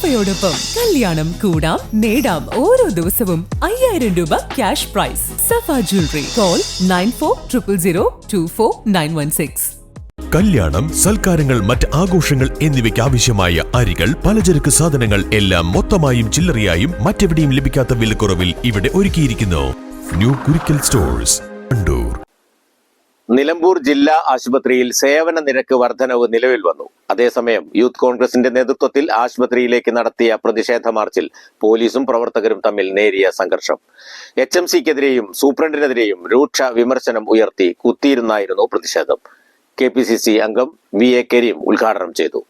സഫയോടൊപ്പം കല്യാണം കൂടാം നേടാം ഓരോ ദിവസവും അയ്യായിരം രൂപ cash prize Safa jewellery call nine four triple zero two four nine one six കല്യാണം സൽക്കാരങ്ങൾ മറ്റ് ആഘോഷങ്ങൾ എന്നിവയ്ക്ക് ആവശ്യമായ അരികൾ പലചരക്ക് സാധനങ്ങൾ എല്ലാം മൊത്തമായും ചില്ലറയായും മറ്റെവിടെയും ലഭിക്കാത്ത വിലക്കുറവിൽ ഇവിടെ ഒരുക്കിയിരിക്കുന്നു. ന്യൂ കുരിക്കൽ സ്റ്റോഴ്സ് കണ്ടൂർ നിലമ്പൂർ ജില്ലാ ആശുപത്രിയിൽ സേവന നിരക്ക് വർധനവ് നിലവിൽ വന്നു. അതേസമയം യൂത്ത് കോൺഗ്രസിന്റെ നേതൃത്വത്തിൽ ആശുപത്രിയിലേക്ക് നടത്തിയ പ്രതിഷേധ മാർച്ചിൽ പോലീസും പ്രവർത്തകരും തമ്മിൽ നേരിയ സംഘർഷം. എച്ച് എം സിക്കെതിരെയും സൂപ്രണ്ടിനെതിരെയും രൂക്ഷ വിമർശനം ഉയർത്തി കുത്തിയിരുന്നായിരുന്നു പ്രതിഷേധം. കെ പി സി സി അംഗം വി എ കരീം ഉദ്ഘാടനം ചെയ്തു.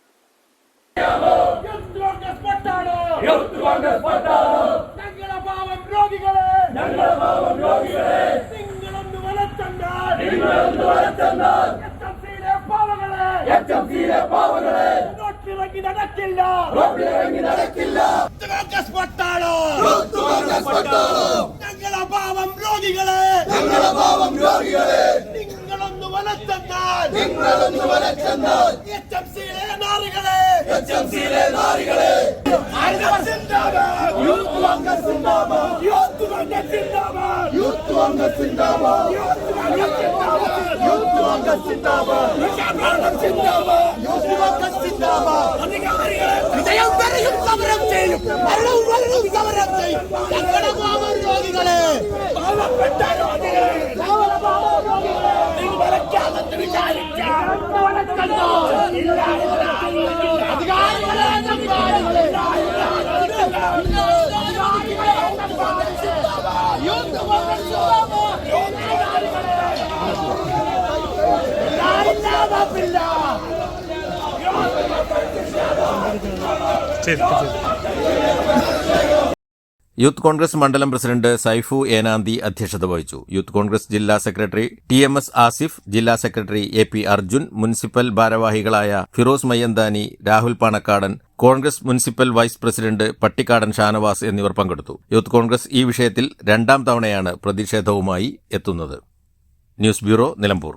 ഞങ്ങളെ പാവം രോഗികളെ ഞങ്ങളെ പാവം രോഗികളെ നിങ്ങളൊന്ന് വലച്ചെന്നാൽ നിങ്ങളൊന്ന് വലച്ചെന്നാൽ എച്ച് പാവങ്ങളെ എച്ച് പാവങ്ങളെ റോട്ടിലിറങ്ങി നടക്കില്ല. റോട്ടിലിറങ്ങി നടക്കില്ല. കോൺഗ്രസ് പട്ടാളോ? കോൺഗ്രസ് പട്ടാളോ? ഞങ്ങളെ പാവം രോഗികളെ. ഞങ്ങളെ പാവം രോഗികളെ. നിങ്ങളൊന്ന് വലച്ചെന്നാൽ. നിങ്ങളൊന്ന് വലച്ചെന്നാൽ. എച്ച് എം സിയിലെ നാറികളെ. എച്ച് എം സിയിലെ നാറികളെ. Youth Congress youth Congress youth Congress youth Congress youth Congress జిందాబాద్ జిందాబాద్ యూత్ కాంగ్రెస్ జిందాబాద్ విజయం పెరగం సమరం చేయం మరణం వరణం సమరం చేయం ఎక్కడ బాబర్ రోగిகளே பாவப்பட்ட ரோகிகளே பாவல பாவ ரோகிகளே நீங்கள் வளர்க்காதது விசாரிக்க வணக்கம் இல்லை യൂത്ത് കോൺഗ്രസ് മണ്ഡലം പ്രസിഡന്റ് സൈഫു ഏനാന്തി അധ്യക്ഷത വഹിച്ചു. യൂത്ത് കോൺഗ്രസ് ജില്ലാ secretary T M S Asif ജില്ലാ secretary A P Arjun municipal ഭാരവാഹികളായ Firoz Mayyanthani Rahul Panakkadan Congress municipal vice president Pattikkadan Shanavas എന്നിവർ പങ്കെടുത്തു. യൂത്ത് കോൺഗ്രസ് ഈ വിഷയത്തിൽ രണ്ടാം തവണയാണ് പ്രതിഷേധവുമായി എത്തുന്നത്. News bureau Nilambur.